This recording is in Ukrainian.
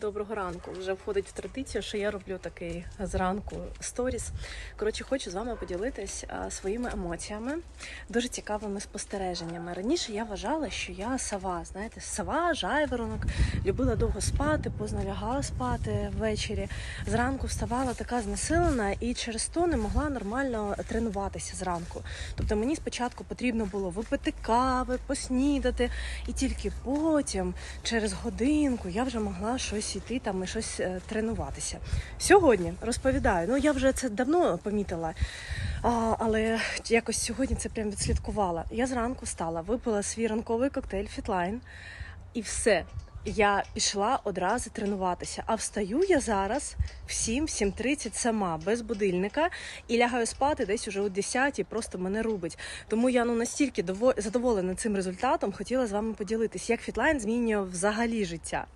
Доброго ранку. Вже входить в традицію, що я роблю такий зранку сторіс. Коротше, хочу з вами поділитись своїми емоціями, дуже цікавими спостереженнями. Раніше я вважала, що я сова, знаєте, сова, жайворонок, любила довго спати, поздно лягала спати ввечері. Зранку вставала така знесилена і через то не могла нормально тренуватися зранку. Тобто мені спочатку потрібно було випити кави, поснідати, і тільки потім, через годинку, я вже могла щось йти там і щось е, тренуватися. Сьогодні розповідаю, ну я вже це давно помітила, але якось сьогодні це прям відслідкувала. Я зранку встала, випила свій ранковий коктейль Фітлайн, і все. Я пішла одразу тренуватися. А встаю я зараз в 7-7.30 сама, без будильника, і лягаю спати десь уже о 10 просто мене рубить. Тому я ну настільки задоволена цим результатом, хотіла з вами поділитись, як Фітлайн змінює взагалі життя.